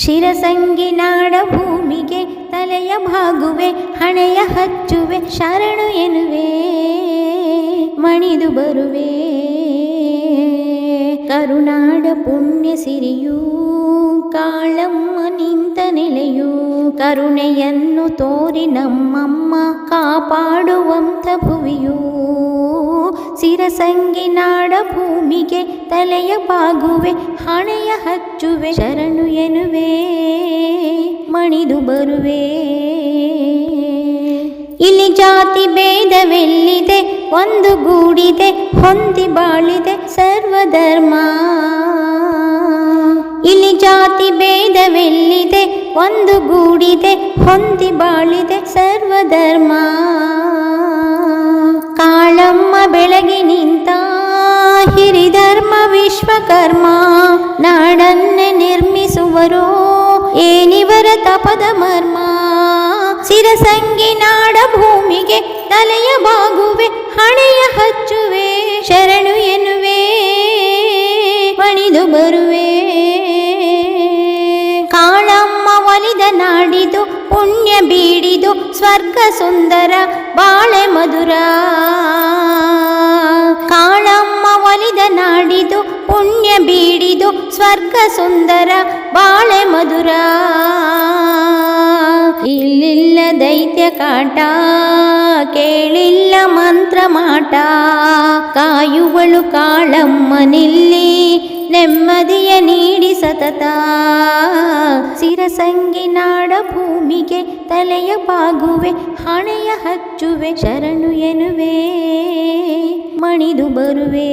ಶಿರಸಂಗಿನಾಡ ಭೂಮಿಗೆ ತಲೆಯ ಭಾಗುವೆ, ಹಣೆಯ ಹಚ್ಚುವೆ, ಶರಣು ಎನ್ನುವೆ, ಮಣಿದು ಬರುವೆ. ಕರುನಾಡ ಪುಣ್ಯ ಸಿರಿಯೂ, ಕಾಳಮ್ಮ ನಿಂತ ನೆಲೆಯೂ, ಕರುಣೆಯನ್ನು ತೋರಿ ನಮ್ಮಮ್ಮ ಕಾಪಾಡುವಂಥ ಭುವಿಯೂ. ಸಿರಸಂಗಿನಾಡ ಭೂಮಿಗೆ ತಲೆಯ ಬಾಗುವೆ, ಹಣೆಯ ಹಚ್ಚುವೆ, ಶರಣು ಎನ್ನುವೆ, ಮಣಿದು ಬರುವೆ. ಇಲ್ಲಿ ಜಾತಿ ಭೇದವೆಲ್ಲಿದೆ? ಒಂದು ಗೂಡಿದೆ, ಹೊಂದಿ ಬಾಳಿದೆ ಸರ್ವಧರ್ಮ. ಇಲ್ಲಿ ಜಾತಿ ಭೇದವೆಲ್ಲಿದೆ? ಒಂದು ಗೂಡಿದೆ, ಹೊಂದಿ ಬಾಳಿದೆ ಸರ್ವಧರ್ಮ. ಕಾಳಮ್ಮ ಬೆಳಗಿ ನಿಂತ, ಹಿರಿಧರ್ಮ ವಿಶ್ವಕರ್ಮ ನಾಡನ್ನೇ ನಿರ್ಮಿಸುವರು. ಏನಿವರ ತಪದ ಮರ್ಮ ಸಿರಸಂಗಿ ನಾಡ ಭೂಮಿಗೆ ತಲೆಯ ಬಾಗುವೆ, ಹಣೆಯ ಹಚ್ಚುವೆ, ಶರಣು ಎನ್ನುವೆ ಮಣಿದು ಬರುವೆ. ಕಾಳಮ್ಮ ಒಲಿದ ನಾಡಿದು, ಪುಣ್ಯ ಬೀಡಿದು, ಸ್ವರ್ಗ ಸುಂದರ, ಬಾಳೆ ಮಧುರ. ಪುಣ್ಯ ಬೀಡಿದು ಸ್ವರ್ಗ ಸುಂದರ ಬಾಳೆ ಮಧುರ. ಇಲ್ಲಿಲ್ಲ ದೈತ್ಯ ಕಾಟ, ಕೇಳಿಲ್ಲ ಮಂತ್ರ ಮಾಟ. ಕಾಯುವಳು ಕಾಳಮ್ಮನಿಲ್ಲಿ ನೆಮ್ಮದಿಯ ನೀಡಿ ಸತತ. ಸಿರಸಂಗಿನಾಡ ಭೂಮಿಗೆ ತಲೆಯ ಬಾಗುವೆ, ಹಣೆಯ ಹಚ್ಚುವೆ, ಶರಣು ಎನುವೆ ಮಣಿದು ಬರುವೆ.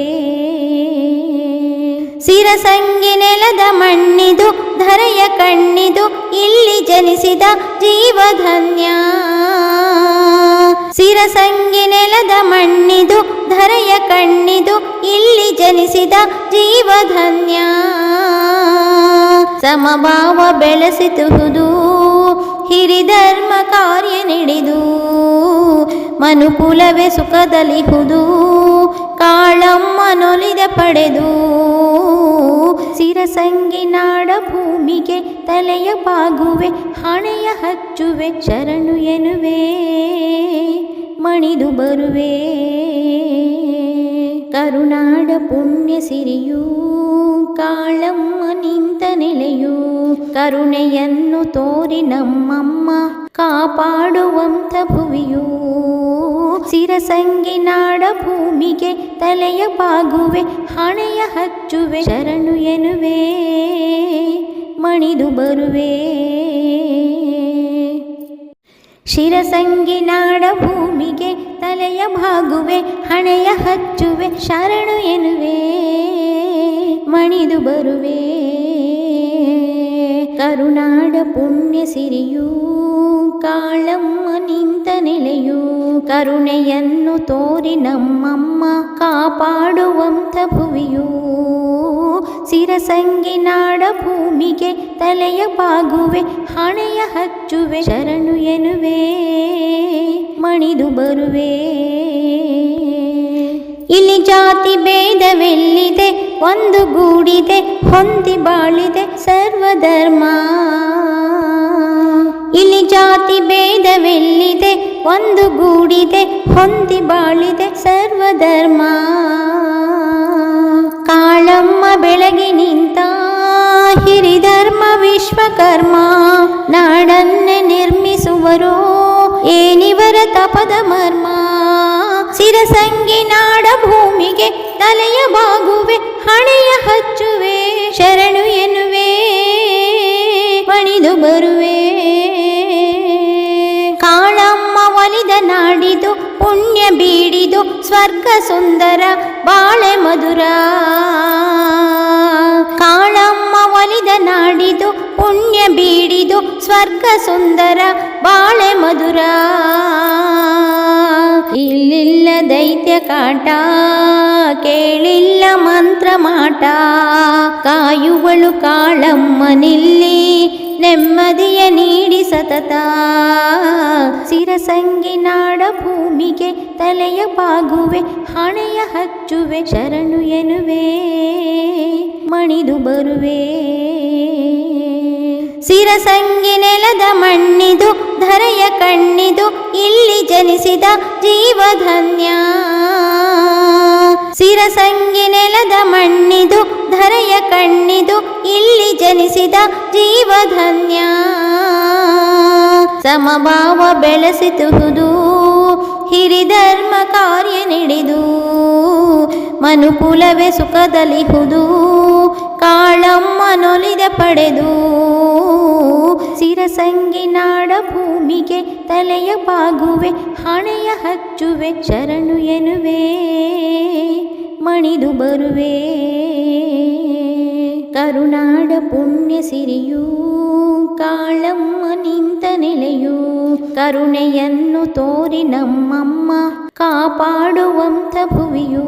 ಸಿರಸಂಗಿ ನೆಲದ ಮಣ್ಣಿದು, ಧರೆಯ ಕಣ್ಣಿದು, ಇಲ್ಲಿ ಜನಿಸಿದ ಜೀವಧನ್ಯ. ಸಿರಸಂಗಿ ನೆಲದ ಮಣ್ಣಿದು, ಧರೆಯ ಕಣ್ಣಿದು, ಇಲ್ಲಿ ಜನಿಸಿದ ಜೀವಧನ್ಯ. ಸಮಭಾವ ಬೆಳೆಸಿತುಹುದು ಹಿರಿಧರ್ಮ ಕಾರ್ಯ ನಡೆದು. ಮನುಕುಲವೇ ಸುಖದಲಿಹುದು ಕಾಳಮ್ಮನೊಲಿದ ಪಡೆದು. ಸಿರಸಂಗಿನಾಡ ಭೂಮಿಗೆ ತಲೆಯ ಬಾಗುವೆ ಹಣೆಯ ಹಚ್ಚುವೆ ಶರಣು ಎನ್ನುವೆ ಮಣಿದು ಬರುವೆ ಕರುನಾಡ ಪುಣ್ಯ ಸಿರಿಯೂ ಕಾಳಮ್ಮ ನಿಂತ ನೆಲೆಯೂ ಕರುಣೆಯನ್ನು ತೋರಿ ನಮ್ಮಮ್ಮ ಕಾಪಾಡುವಂಥ ಭುವಿಯೂ. ಸಿರಸಂಗಿನಾಡ ಭೂಮಿಗೆ ತಲೆಯ ಬಾಗುವೆ, ಹಣೆಯ ಹಚ್ಚುವೆ, ಶರಣು ಎನ್ನುವೆ, ಮಣಿದು ಬರುವೆ. ಶಿರಸಂಗಿನಾಡ ಭೂಮಿಗೆ ತಲೆಯ ಬಾಗುವೆ, ಹಣೆಯ ಹಚ್ಚುವೆ, ಶರಣು ಎನ್ನುವೆ, ಮಣಿದು ಬರುವೆ. ಕರುನಾಡ ಪುಣ್ಯ ಸಿರಿಯೂ ಕಾಳಮ್ಮ ನಿಂತ ನೆಲೆಯೂ ಕರುಣೆಯನ್ನು ತೋರಿ ನಮ್ಮಮ್ಮ ಕಾಪಾಡುವಂಥ ಭುವಿಯೂ ಸಿರಸಂಗಿನಾಡ ಭೂಮಿಗೆ ತಲೆಯ ಬಾಗುವೆ ಹಣೆಯ ಹಚ್ಚುವೆ ಶರಣು ಎನ್ನುವೆ ಮಣಿದು ಬರುವೆ ಇಲ್ಲಿ ಜಾತಿ ಭೇದವೆಲ್ಲಿದೆ? ಒಂದು ಗೂಡಿದೆ, ಹೊಂದಿ ಬಾಳಿದೆ ಸರ್ವಧರ್ಮ. ಇಲ್ಲಿ ಜಾತಿ ಭೇದವೆಲ್ಲಿದೆ? ಒಂದು ಗೂಡಿದೆ, ಹೊಂದಿ ಬಾಳಿದೆ ಸರ್ವಧರ್ಮ. ಕಾಳಮ್ಮ ಬೆಳಗಿ ನಿಂತ, ಹಿರಿಧರ್ಮ ವಿಶ್ವಕರ್ಮ. ನಾಡನ್ನೇ ನಿರ್ಮಿಸುವರೋ, ಏನಿವರ ತಪದ ಮರ್ಮ. ಸಿರಸಂಗಿ ನಾಡ ಭೂಮಿಗೆ ತಲೆಯ ಬಾಗುವೆ, ಹಣೆಯ ಹಚ್ಚುವೆ, ಶರಣು ಎನ್ನುವೆ ಮಣಿದು ಬರುವೆ. ಕಾಳಮ್ಮ ಒಲಿದ ನಾಡಿದು, ಪುಣ್ಯ ಬೀಡಿದು, ಸ್ವರ್ಗ ಸುಂದರ, ಬಾಳೆ ಮಧುರ. ಕಾಳಮ್ಮ ಒಲಿದ ನಾಡಿದು, ಪುಣ್ಯ ಬೀಡಿದು, ಸ್ವರ್ಗ ಸುಂದರ, ಬಾಳೆ ಮಧುರ. ಕಾಟ, ಕೇಳಿಲ್ಲ ಮಂತ್ರ ಮಾಟ. ಕಾಯುವಳು ಕಾಳಮ್ಮನಿಲ್ಲಿ ನೆಮ್ಮದಿಯ ನೀಡಿ ಸತತ. ಸಿರಸಂಗಿನಾಡ ಭೂಮಿಗೆ ತಲೆಯ ಬಾಗುವೆ, ಹಣೆಯ ಹಚ್ಚುವೆ, ಶರಣು ಎನುವೆ ಮಣಿದು ಬರುವೆ. ಸಿರಸಂಗಿ ನೆಲದ ಮಣ್ಣಿದು, ಧರೆಯ ಕಣ್ಣಿದು, ಇಲ್ಲಿ ಜನಿಸಿದ ಜೀವಧನ್ಯ. ಶಿರಸಂಗಿ ನೆಲದ ಮಣ್ಣಿದು, ಧರೆಯ ಕಣ್ಣಿದು, ಇಲ್ಲಿ ಜನಿಸಿದ ಜೀವಧನ್ಯ. ಸಮಭಾವ ಬೆಳೆಸಿತುಹುದು ಹಿರಿಧರ್ಮ ಕಾರ್ಯ ನಡೆದು, ಮನುಕುಲವೇ ಸುಖದಲಿಹುದು ಕಾಳಮ್ಮನೊಲಿದ ಪಡೆದು ಸಿರಸಂಗಿನಾಡ ಭೂಮಿಗೆ ತಲೆಯ ಬಾಗುವೆ, ಹಣೆಯ ಹಚ್ಚುವೆ ಶರಣು ಎನ್ನುವೆ, ಮಣಿದು ಬರುವೆ. ಕರುನಾಡ ಪುಣ್ಯ ಸಿರಿಯೂ ಕಾಳಮ್ಮ ನಿಂತ ನೆಲೆಯೂ ಕರುಣೆಯನ್ನು ತೋರಿ ನಮ್ಮಮ್ಮ ಕಾಪಾಡುವಂಥ ಭುವಿಯೂ.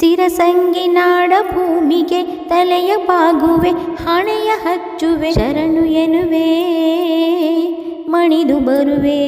ಸಿರಸಂಗಿನಾಡ ಭೂಮಿಗೆ ತಲೆಯ ಬಾಗುವೆ, ಹಣೆಯ ಹಚ್ಚುವೆ, ಶರಣು ಎನ್ನುವೆ, ಮಣಿದು ಬರುವೆ.